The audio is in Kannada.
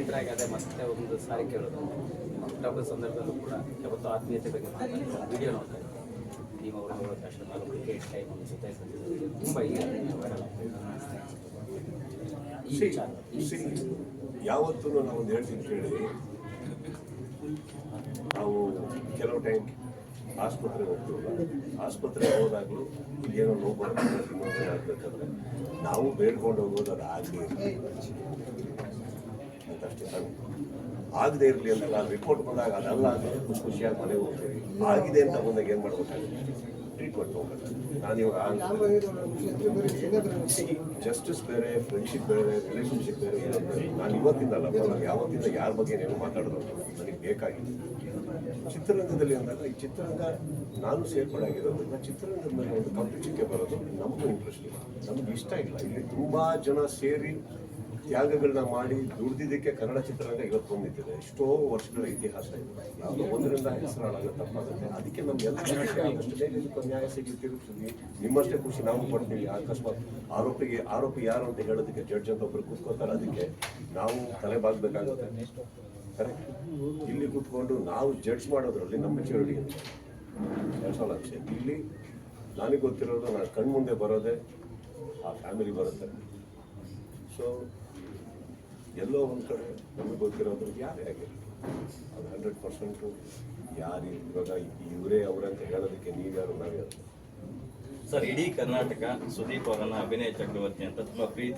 ಸ್ನೇಹಿತರಾಗಿ ಅದೇ ಮತ್ತೆ ಒಂದು ಸಾರಿ ಕೇಳೋದು. ಹುಟ್ಟಹಬ್ಬದ ಸಂದರ್ಭದಲ್ಲೂ ಕೂಡ ಯಾವತ್ತೂ ಆತ್ಮೀಯತೆ ಬಗ್ಗೆ ವಿಡಿಯೋ ನೋಡ್ತಾ ನಿಮ್ಮ ನೀವು ಅವರು ನಾನು ಕ್ರಿಕೆಟ್ ಟೈಮ್ ಜೊತೆ ತುಂಬ ಯಾವತ್ತೂ ನಾವು ಒಂದು ಹೇಳ್ತೀನಿ ಕೇಳಿ ನಾವು ಕೆಲವು ಟೈಮ್ ಆಸ್ಪತ್ರೆಗೆ ಹೋಗ್ತೀವಲ್ಲ ಆಸ್ಪತ್ರೆಗೆ ಹೋದಾಗಲೂ ಏನೋ ನೋವು ಬರ್ತದೆ ನಾವು ಬೇಡ್ಕೊಂಡು ಹೋಗೋದು ಅದು ಆಗಲಿ ಅಂತಷ್ಟೇ ತಾನೆ ಆಗದೆ ಇರಲಿ ಅಂತ ನಾನು ರಿಪೋರ್ಟ್ ಬಂದಾಗ ಅದಲ್ಲ ಅಂದರೆ ಖುಷಿ ಖುಷಿಯಾಗಿ ಮನೆಗೆ ಹೋಗ್ತೀವಿ. ಆಗಿದೆ ಅಂತ ಬಂದಾಗ ಏನು ಮಾಡ್ಬೇಕಾಗುತ್ತೆ? ಟ್ರೀಟ್ಮೆಂಟ್ ಹೋಗಲ್ಲ ನಾನು ಇವಾಗ ಜಸ್ಟಿಸ್ ಬೇರೆ ಫ್ರೆಂಡ್ಶಿಪ್ ಬೇರೆ ರಿಲೇಷನ್ಶಿಪ್ ಬೇರೆ ನಾನು ಇವತ್ತಿಂದ ಇವತ್ತಿಂದಲ್ಲ ನಾನು ಯಾವತ್ತಿಂದ ಯಾರ ಬಗ್ಗೆ ಏನು ಮಾತಾಡೋದು ನನಗೆ ಬೇಕಾಗಿದೆ. ಚಿತ್ರರಂಗದಲ್ಲಿ ಅಂದಾಗ ಈ ಚಿತ್ರರಂಗ ನಾನು ಸೇರ್ಪಡಾಗಿರೋದ್ರಿಂದ ಚಿತ್ರರಂಗದ ಮೇಲೆ ಒಂದು ಕಂಪಿಟಿಕೆ ಬರೋದು ನಮಗೂ ಇಂಟ್ರೆಸ್ಟ್ ಇಲ್ಲ. ನಮ್ಗೆ ಇಷ್ಟ ಇಲ್ಲ. ಇಲ್ಲಿ ತುಂಬ ಜನ ಸೇರಿ ತ್ಯಾಗಗಳನ್ನ ಮಾಡಿ ದುಡಿದಿದ್ದಕ್ಕೆ ಕನ್ನಡ ಚಿತ್ರರಂಗ ಇವತ್ತು ಬಂದಿದೆ. ಎಷ್ಟೋ ವರ್ಷಗಳ ಇತಿಹಾಸ ಇದೆ. ಯಾವುದೋ ಒಂದರಿಂದ ಹೆಸರಾಳಾಗ ತಪ್ಪಾಗುತ್ತೆ. ಅದಕ್ಕೆ ನಮ್ಗೆಲ್ಲ ಆದಷ್ಟು ನ್ಯಾಯ ಸಿಗುತ್ತಿರುತ್ತೀವಿ ನಿಮ್ಮಷ್ಟೇ ಖುಷಿ, ನಾವು ಪಡ್ತೀವಿ. ಅಕಸ್ಮಾತ್ ಆರೋಪಿಗೆ, ಆರೋಪಿ ಯಾರು ಅಂತ ಹೇಳೋದಕ್ಕೆ ಜಡ್ಜ್ ಅಂತ ಒಬ್ರು ಕೂತ್ಕೋತಾರೆ ಅದಕ್ಕೆ ನಾವು ತಲೆ ಬಾಗ್ಬೇಕಾಗುತ್ತೆ. ಕರೆಕ್ಟ್ ಇಲ್ಲಿ ಕೂತ್ಕೊಂಡು ನಾವು ಜಡ್ಜ್ ಮಾಡೋದ್ರಲ್ಲಿ ನಮ್ಮ ಮೆಚುರಿಟಿ ಎರಡು ಲಕ್ಷ. ಇಲ್ಲಿ ನನಗೆ ಗೊತ್ತಿರೋದು ನಾನು ಕಣ್ಮುಂದೆ ಬರೋದೇ ಆ ಫ್ಯಾಮಿಲಿ ಬರುತ್ತೆ. ಸೊ ಎಲ್ಲೋ ಒಂದು ಕಡೆ ನಮಗೆ ಗೊತ್ತಿರೋದು ಯಾರೇ ಆಗಿರಲಿ. ಅದು ಹಂಡ್ರೆಡ್ ಪರ್ಸೆಂಟು ಯಾರು ಇವಾಗ ಇವರೇ ಅವರಂತ ಹೇಳೋದಕ್ಕೆ ನೀವ್ಯಾರು ನಾವ್ಯಾರು ಸರ್, ಇಡೀ ಕರ್ನಾಟಕ ಸುದೀಪ್ ಅವರನ್ನ ಅಭಿನಯ ಚಕ್ರವರ್ತಿ ಅಂತ ತುಂಬಾ ಪ್ರೀತಿ